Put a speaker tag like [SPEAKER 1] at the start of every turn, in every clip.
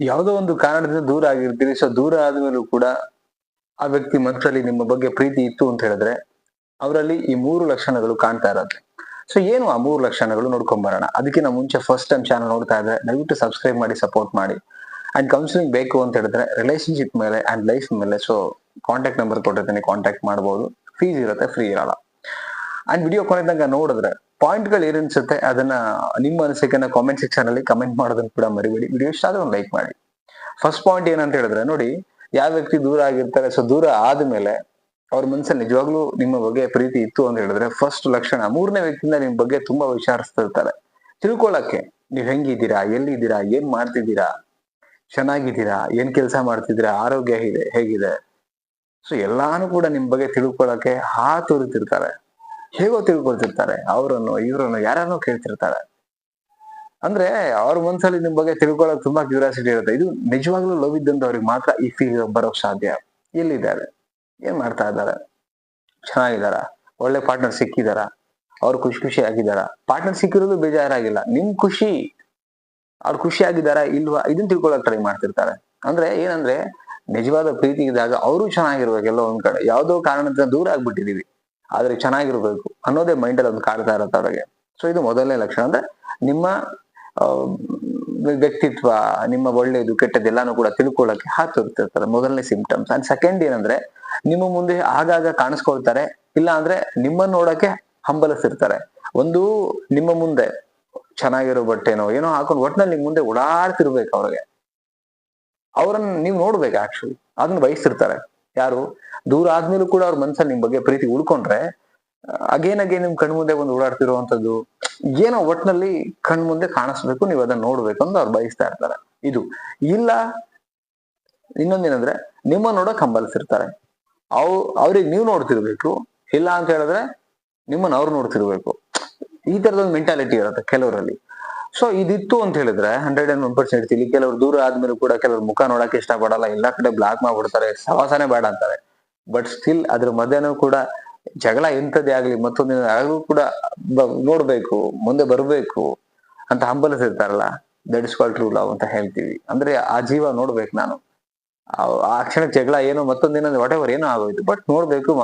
[SPEAKER 1] ಯಾವುದೋ ಒಂದು ಕಾರಣದಿಂದ ದೂರ ಆಗಿರ್ತೀರಿ. ಸೊ ದೂರ ಆದ್ಮೇಲೂ ಕೂಡ ಆ ವ್ಯಕ್ತಿ ಮನಸ್ಸಲ್ಲಿ ನಿಮ್ಮ ಬಗ್ಗೆ ಪ್ರೀತಿ ಇತ್ತು ಅಂತ ಹೇಳಿದ್ರೆ, ಅವರಲ್ಲಿ ಈ ಮೂರು ಲಕ್ಷಣಗಳು ಕಾಣ್ತಾ ಇರತ್ತೆ ಸೊ ಏನು ಆ ಮೂರು ಲಕ್ಷಣಗಳು ನೋಡ್ಕೊಂಡ್ ಬರೋಣ. ಅದಕ್ಕಿಂತ ಮುಂಚೆ ಫಸ್ಟ್ ಟೈಮ್ ಚಾನಲ್ ನೋಡ್ತಾ ಇದ್ರೆ ದಯವಿಟ್ಟು ಸಬ್ಸ್ಕ್ರೈಬ್ ಮಾಡಿ ಸಪೋರ್ಟ್ ಮಾಡಿ. ಅಂಡ್ ಕೌನ್ಸಿಲಿಂಗ್ ಬೇಕು ಅಂತ ಹೇಳಿದ್ರೆ ರಿಲೇಶನ್ಶಿಪ್ ಮೇಲೆ ಅಂಡ್ ಲೈಫ್ ಮೇಲೆ ಸೊ ಕಾಂಟ್ಯಾಕ್ಟ್ ನಂಬರ್ ಕೊಟ್ಟಿರ್ತೀನಿ ಕಾಂಟ್ಯಾಕ್ಟ್ ಮಾಡ್ಬೋದು. ಫೀಸ್ ಇರುತ್ತೆ ಫ್ರೀ ಇರಲ್ಲ. ಅಂಡ್ ವಿಡಿಯೋ ಕೊನೆ ತನಕ ನೋಡಿದ್ರೆ ಪಾಯಿಂಟ್ಗಳು ಏನಿಸುತ್ತೆ ಅದನ್ನ ನಿಮ್ಮ ಅನಿಸಿಕೆನ ಕಾಮೆಂಟ್ ಸೆಕ್ಷನ್ ಅಲ್ಲಿ ಕಮೆಂಟ್ ಮಾಡೋದನ್ನು ಕೂಡ ಮರಿಬೇಡಿ. ವಿಡಿಯೋ ಇಷ್ಟ ಆದ್ರೆ ಒಂದು ಲೈಕ್ ಮಾಡಿ. ಫಸ್ಟ್ ಪಾಯಿಂಟ್ ಏನಂತ ಹೇಳಿದ್ರೆ ನೋಡಿ, ಯಾವ ವ್ಯಕ್ತಿ ದೂರ ಆಗಿರ್ತಾರೆ ಸೊ ದೂರ ಆದ್ಮೇಲೆ ಅವ್ರ ಮನ್ಸಲ್ಲಿ ನಿಜವಾಗ್ಲೂ ನಿಮ್ಮ ಬಗ್ಗೆ ಪ್ರೀತಿ ಇತ್ತು ಅಂತ ಹೇಳಿದ್ರೆ ಫಸ್ಟ್ ಲಕ್ಷಣ ಮೂರನೇ ವ್ಯಕ್ತಿಯಿಂದ ನಿಮ್ ಬಗ್ಗೆ ತುಂಬಾ ವಿಚಾರಿಸ್ತಿರ್ತಾರೆ. ತಿಳ್ಕೊಳಕ್ಕೆ ನೀವ್ ಹೆಂಗಿದ್ದೀರಾ, ಎಲ್ಲಿದ್ದೀರಾ, ಏನ್ ಮಾಡ್ತಿದ್ದೀರಾ, ಚೆನ್ನಾಗಿದ್ದೀರಾ, ಏನ್ ಕೆಲಸ ಮಾಡ್ತಿದ್ದೀರಾ, ಆರೋಗ್ಯ ಹೇಗಿದೆ ಹೇಗಿದೆ. ಸೊ ಎಲ್ಲಾನು ಕೂಡ ನಿಮ್ ಬಗ್ಗೆ ತಿಳ್ಕೊಳಕ್ಕೆ ಹಾತೊರಿತಿರ್ತಾರೆ. ಹೇಗೋ ತಿಳ್ಕೊಳ್ತಿರ್ತಾರೆ. ಅವರನ್ನು, ಇವರನ್ನು ಯಾರನ್ನೋ ಕೇಳ್ತಿರ್ತಾರೆ. ಅಂದ್ರೆ ಅವ್ರ ಮನ್ಸಲ್ಲಿ ನಿಮ್ ಬಗ್ಗೆ ತಿಳ್ಕೊಳಕ್ ತುಂಬಾ ಕ್ಯೂರಿಯಾಸಿಟಿ ಇರುತ್ತೆ. ಇದು ನಿಜವಾಗ್ಲೂ ಲವ್ ಇದ್ದಂಥವ್ರಿಗೆ ಮಾತ್ರ ಈ ಫೀಲ್ ಬರೋಕ್ ಸಾಧ್ಯ. ಎಲ್ಲಿದ್ದಾರೆ? ಏನ್ ಮಾಡ್ತಾ ಇದ್ದಾರೆ? ಚೆನ್ನಾಗಿದಾರ ಒಳ್ಳೆ ಪಾರ್ಟ್ನರ್ ಸಿಕ್ಕಿದಾರ ಅವ್ರು ಖುಷಿ ಖುಷಿ ಆಗಿದಾರ ಪಾರ್ಟ್ನರ್ ಸಿಕ್ಕಿರೋದು ಬೇಜಾರಾಗಿಲ್ಲ. ನಿಮ್ ಖುಷಿ, ಅವ್ರು ಖುಷಿ ಆಗಿದಾರ ಇಲ್ವಾ? ಇದನ್ನ ತಿಳ್ಕೊಳಕ್ ಟ್ರೈ ಮಾಡ್ತಿರ್ತಾರೆ. ಅಂದ್ರೆ ಏನಂದ್ರೆ ನಿಜವಾದ ಪ್ರೀತಿ ಇದ್ದಾಗ ಅವರು ಚೆನ್ನಾಗಿರ್ಬೇಕು ಎಲ್ಲೋ ಒಂದ್ ಕಡೆ. ಯಾವ್ದೋ ಕಾರಣದಿಂದ ದೂರ ಆಗ್ಬಿಟ್ಟಿದೀವಿ. ಆದ್ರೆ ಚೆನ್ನಾಗಿರ್ಬೇಕು ಅನ್ನೋದೇ ಮೈಂಡ್ ಅಲ್ಲಿ ಒಂದು ಕಾಡ್ತಾ ಇರತ್ತೆ ಅವ್ರಿಗೆ. ಸೊ ಇದು ಮೊದಲನೇ ಲಕ್ಷಣ. ಅಂದ್ರೆ ನಿಮ್ಮ ವ್ಯಕ್ತಿತ್ವ, ನಿಮ್ಮ ಒಳ್ಳೆಯದು ಕೆಟ್ಟದ್ದು ಎಲ್ಲಾನು ಕೂಡ ತಿಳ್ಕೊಳ್ಳಕ್ಕೆ ಹಾಕಿರ್ತಿರ್ತಾರೆ ಮೊದಲನೇ ಸಿಂಪ್ಟಮ್ಸ್ ಅಂಡ್ ಸೆಕೆಂಡ್ ಏನಂದ್ರೆ, ನಿಮ್ಮ ಮುಂದೆ ಆಗಾಗ ಕಾಣಿಸ್ಕೊಳ್ತಾರೆ, ಇಲ್ಲ ಅಂದ್ರೆ ನಿಮ್ಮನ್ನ ನೋಡಕ್ಕೆ ಹಂಬಲಿಸಿರ್ತಾರೆ ಒಂದು ನಿಮ್ಮ ಮುಂದೆ ಚೆನ್ನಾಗಿರೋ ಬಟ್ಟೆನೋ ಏನೋ ಹಾಕೊಂಡು ಒಟ್ಟಿನಲ್ಲಿ ನಿಮ್ ಮುಂದೆ ಓಡಾಡ್ತಿರ್ಬೇಕು ಅವ್ರಿಗೆ. ಅವರನ್ನ ನೀವು ನೋಡ್ಬೇಕು ಆಕ್ಚುಲಿ ಅದನ್ನ ಬಯಸ್ತಿರ್ತಾರೆ. ಯಾರು? ದೂರ ಆದ್ಮೇಲೂ ಕೂಡ ಅವ್ರ ಮನ್ಸಲ್ಲಿ ನಿಮ್ ಬಗ್ಗೆ ಪ್ರೀತಿ ಉಳ್ಕೊಂಡ್ರೆ ಅಗೇನ್ ಅಗೇನ್ ನಿಮ್ ಕಣ್ ಮುಂದೆ ಬಂದು ಓಡಾಡ್ತಿರುವಂತದ್ದು ಏನೋ ಒಟ್ನಲ್ಲಿ ಕಣ್ ಮುಂದೆ ಕಾಣಿಸ್ಬೇಕು, ನೀವು ಅದನ್ನ ನೋಡ್ಬೇಕು ಅಂತ ಅವ್ರು ಬಯಸ್ತಾ ಇರ್ತಾರೆ. ಇದು. ಇಲ್ಲ ಇನ್ನೊಂದೇನಂದ್ರೆ ನಿಮ್ಮ ನೋಡಕ್ ಹಂಬಲಿಸಿರ್ತಾರೆ. ಅವ್, ಅವ್ರಿಗೆ ನೀವು ನೋಡ್ತಿರ್ಬೇಕು, ಇಲ್ಲ ಅಂತ ಹೇಳಿದ್ರೆ ನಿಮ್ಮನ್ನ ಅವ್ರು ನೋಡ್ತಿರ್ಬೇಕು. ಈ ತರದೊಂದು ಮೆಂಟಾಲಿಟಿ ಇರುತ್ತೆ ಕೆಲವರಲ್ಲಿ. ಸೊ ಇದಿತ್ತು ಅಂತ ಹೇಳಿದ್ರೆ ಹಂಡ್ರೆಡ್ ಅಂಡ್ ಒನ್ ಪರ್ಸೆಂಟ್ ಇರ್ತೀವಿ ಕೆಲವರು ದೂರ ಆದ್ಮೇಲೆ ಕೂಡ ಕೆಲವರು ಮುಖ ನೋಡಕ್ ಇಷ್ಟ ಪಡಲ್ಲ ಎಲ್ಲಾ ಕಡೆ ಬ್ಲಾಕ್ ಮಾಡ್ಬಿಡ್ತಾರೆ. ಸವಾಸನೆ ಬೇಡ ಅಂತಾರೆ. ಬಟ್ ಸ್ಟಿಲ್ ಅದ್ರ ಮಧ್ಯನೂ ಕೂಡ ಜಗಳ ಎಂತದೇ ಆಗ್ಲಿ, ಮತ್ತೊಂದಿನ ಆಗಲೂ ಕೂಡ ನೋಡ್ಬೇಕು, ಮುಂದೆ ಬರ್ಬೇಕು ಅಂತ ಹಂಬಲಿಸಿರ್ತಾರಲ್ಲ that is call true love ಅಂತ ಹೇಳ್ತೀವಿ. ಅಂದ್ರೆ ಆ ಜೀವ ನೋಡ್ಬೇಕು ನಾನು. ಆ- ಕ್ಷಣ ಜಗಳ ಏನೋ ಮತ್ತೊಂದಿನ ವಾಟ್ ಎವರ್ ಏನೋ ಆಗೋಯ್ತು. ಬಟ್ ನೋಡ್ಬೇಕು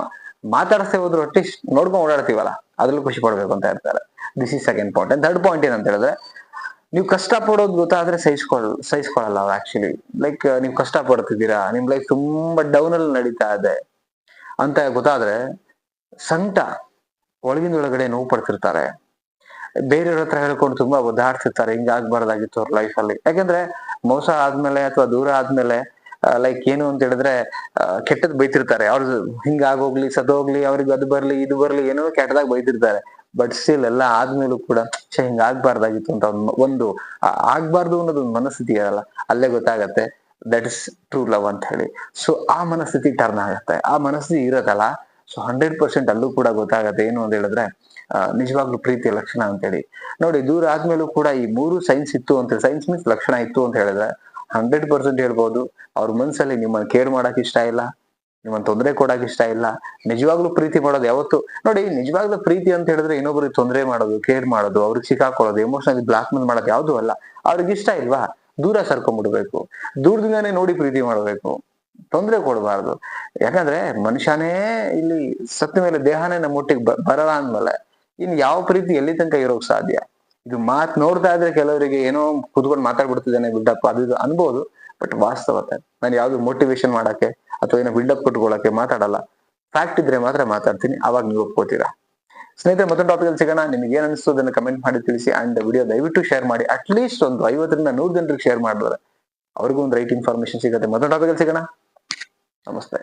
[SPEAKER 1] ಮಾತಾಡಿಸ್ತೇ ಹೋದ್ರು ಅಟ್ಲೀಸ್ಟ್ ನೋಡ್ಕೊಂಡ್ ಓಡಾಡ್ತೀವಲ್ಲ. ಅದ್ರಲ್ಲೂ ಖುಷಿ ಪಡ್ಬೇಕು ಅಂತ ಹೇಳ್ತಾರೆ. This is second point third point ಏನಂತ ಹೇಳಿದ್ರೆ, ನೀವು ಕಷ್ಟ ಪಡೋದು ಗೊತ್ತಾದ್ರೆ ಸಹಿಸ್ಕೊಳ್ ಸಹಿಸ್ಕೊಳ್ಳಲ್ಲ ಅವ್ರು ಆಕ್ಚುಲಿ ಲೈಕ್ ನೀವು ಕಷ್ಟ ಪಡ್ತಿದ್ದೀರಾ ನಿಮ್ ಲೈಫ್ ತುಂಬಾ ಡೌನ್ ಅಲ್ಲಿ ನಡೀತಾ ಇದೆ ಅಂತ ಗೊತ್ತಾದ್ರೆ, ಸಂಕಟ ಒಳಗಿಂದ ಒಳಗಡೆ ನೋವು ಪಡ್ತಿರ್ತಾರೆ. ಬೇರೆಯವ್ರ ಹತ್ರ ಹೇಳ್ಕೊಂಡು ತುಂಬಾ ಒದ್ದಾಡ್ತಿರ್ತಾರೆ ಹಿಂಗಾಗ್ಬಾರ್ದಾಗಿತ್ತು ಅವ್ರ ಲೈಫ್ ಅಲ್ಲಿ. ಯಾಕಂದ್ರೆ ಮೋಸ ಆದ್ಮೇಲೆ ಅಥವಾ ದೂರ ಆದ್ಮೇಲೆ ಲೈಕ್ ಏನು ಅಂತ ಹೇಳಿದ್ರೆ ಕೆಟ್ಟದ್ ಬೈತಿರ್ತಾರೆ. ಅವ್ರ ಹಿಂಗ ಆಗೋಗ್ಲಿ ಸದೋಗ್ಲಿ ಅವ್ರಿಗೆ ಅದು ಬರ್ಲಿ, ಇದು ಬರ್ಲಿ, ಏನೋ ಕೆಟ್ಟದಾಗ ಬೈತಿರ್ತಾರೆ. ಬಟ್ ಸ್ಟಿಲ್ ಎಲ್ಲ ಆದ್ಮೇಲೂ ಕೂಡ, ಛೆ, ಹಿಂಗ ಆಗ್ಬಾರ್ದಾಗಿತ್ತು ಅಂತ ಒಂದು ಆಗ್ಬಾರ್ದು ಅನ್ನೋದು ಒಂದು ಮನಸ್ಥಿತಿ ಇರಲ್ಲ, ಅಲ್ಲೇ ಗೊತ್ತಾಗತ್ತೆ. ದಟ್ ಇಸ್ ಟ್ರೂ ಲವ್ ಅಂತ ಹೇಳಿ. ಸೊ ಆ ಮನಸ್ಥಿತಿ ಟರ್ನ್ ಆಗತ್ತೆ. ಆ ಮನಸ್ಥಿತಿ ಇರತ್ತಲ್ಲ ಸೊ ಹಂಡ್ರೆಡ್ ಪರ್ಸೆಂಟ್ ಅಲ್ಲೂ ಕೂಡ ಗೊತ್ತಾಗತ್ತೆ. ಏನು ಅಂತ ಹೇಳಿದ್ರೆ ನಿಜವಾಗ್ಲೂ ಪ್ರೀತಿಯ ಲಕ್ಷಣ ಅಂತೇಳಿ ನೋಡಿ, ದೂರ ಆದ್ಮೇಲೂ ಕೂಡ ಈ ಮೂರು ಸೈನ್ಸ್ ಇತ್ತು ಅಂತ ಸೈನ್ಸ್ ಮೀನ್ಸ್ ಲಕ್ಷಣ ಇತ್ತು ಅಂತ ಹೇಳಿದ್ರೆ ಹಂಡ್ರೆಡ್ ಪರ್ಸೆಂಟ್ ಹೇಳ್ಬೋದು. ಅವ್ರ ಮನ್ಸಲ್ಲಿ ನಿಮ್ಮನ್ನ ಕೇರ್ ಮಾಡಕ್ ಇಷ್ಟ ಇಲ್ಲ, ನಿಮ್ಮನ್ನ ತೊಂದರೆ ಕೊಡಕ್ ಇಷ್ಟ ಇಲ್ಲ. ನಿಜವಾಗ್ಲೂ ಪ್ರೀತಿ ಮಾಡೋದು ಯಾವತ್ತು, ನೋಡಿ ನಿಜವಾಗ್ಲೂ ಪ್ರೀತಿ ಅಂತ ಹೇಳಿದ್ರೆ ಇನ್ನೊಬ್ರಿಗೆ ತೊಂದರೆ ಮಾಡೋದು ಕೇರ್ ಮಾಡೋದು, ಅವ್ರಿಗೆ ಸಿಕ್ಕಾಕೊಳ್ಳೋದು ಎಮೋಷನಲ್ ಬ್ಲಾಕ್ ಮೇಲ್ ಮಾಡೋದು ಯಾವ್ದು ಅಲ್ಲ. ಅವ್ರಿಗೆ ಇಷ್ಟ ಇಲ್ವಾ? ದೂರ ಸರ್ಕೊಂಡ್ಬಿಡ್ಬೇಕು. ದೂರದಿಂದಾನೇ ನೋಡಿ ಪ್ರೀತಿ ಮಾಡಬೇಕು. ತೊಂದರೆ ಕೊಡಬಾರ್ದು. ಯಾಕಂದ್ರೆ ಮನುಷ್ಯನೇ ಇಲ್ಲಿ ಸತ್ತ ಮೇಲೆ ದೇಹನೇ ನಮ್ಮ ಒಟ್ಟಿಗೆ ಬರಲ್ಲ ಅಂದ್ಮೇಲೆ ಇನ್ ಯಾವ ಪ್ರೀತಿ ಎಲ್ಲಿ ತನಕ ಇರೋಕ್ ಸಾಧ್ಯ? ಇದು ಮಾತ್ ನೋಡ್ತಾ ಇದ್ರೆ ಕೆಲವರಿಗೆ ಏನೋ ಕುತ್ಕೊಂಡು ಮಾತಾಡ್ಬಿಡ್ತಿದ್ದಾನೆ ಬಿಲ್ಡಪ್, ಅದು ಇದು ಅನ್ಬೋದು, ಬಟ್ ವಾಸ್ತವತೆ ನಾನು ಯಾವ್ದು ಮೋಟಿವೇಶನ್ ಮಾಡಕ್ಕೆ ಅಥವಾ ಏನೋ ಬಿಲ್ಡಪ್ ಕೊಟ್ಕೊಳಕ್ಕೆ ಮಾತಾಡಲ್ಲ. ಫ್ಯಾಕ್ಟ್ ಇದ್ರೆ ಮಾತ್ರ ಮಾತಾಡ್ತೀನಿ, ಅವಾಗ ನೀವು ಒಪ್ಕೋತೀರಾ? ಸ್ನೇಹಿತರೆ, ಮತ್ತೊಂದು ಟಾಪಿಕ್ ಅಲ್ಲಿ ಸಿಗೋಣ. ನಿಮ್ಗೆ ಏನ್ ಅನಿಸ್ತು ಅದನ್ನ ಕಮೆಂಟ್ ಮಾಡಿ ತಿಳಿಸಿ ಅಂಡ್ ವಿಡಿಯೋ ದಯವಿಟ್ಟು ಶೇರ್ ಮಾಡಿ. ಅಟ್ ಲೀಸ್ಟ್ ಒಂದು ಐವತ್ತರಿಂದ ನೂರು ಜನರಿಗೆ ಶೇರ್ ಮಾಡಿದ್ರೆ ಅವ್ರಿಗೂ ಒಂದು ರೈಟ್ ಇನ್ಫಾರ್ಮೇಶನ್ ಸಿಗುತ್ತೆ. ಮತ್ತೊಂದು ಟಾಪಿಕ್ ಅಲ್ಲಿ ಸಿಗೋಣ. ನಮಸ್ತೆ.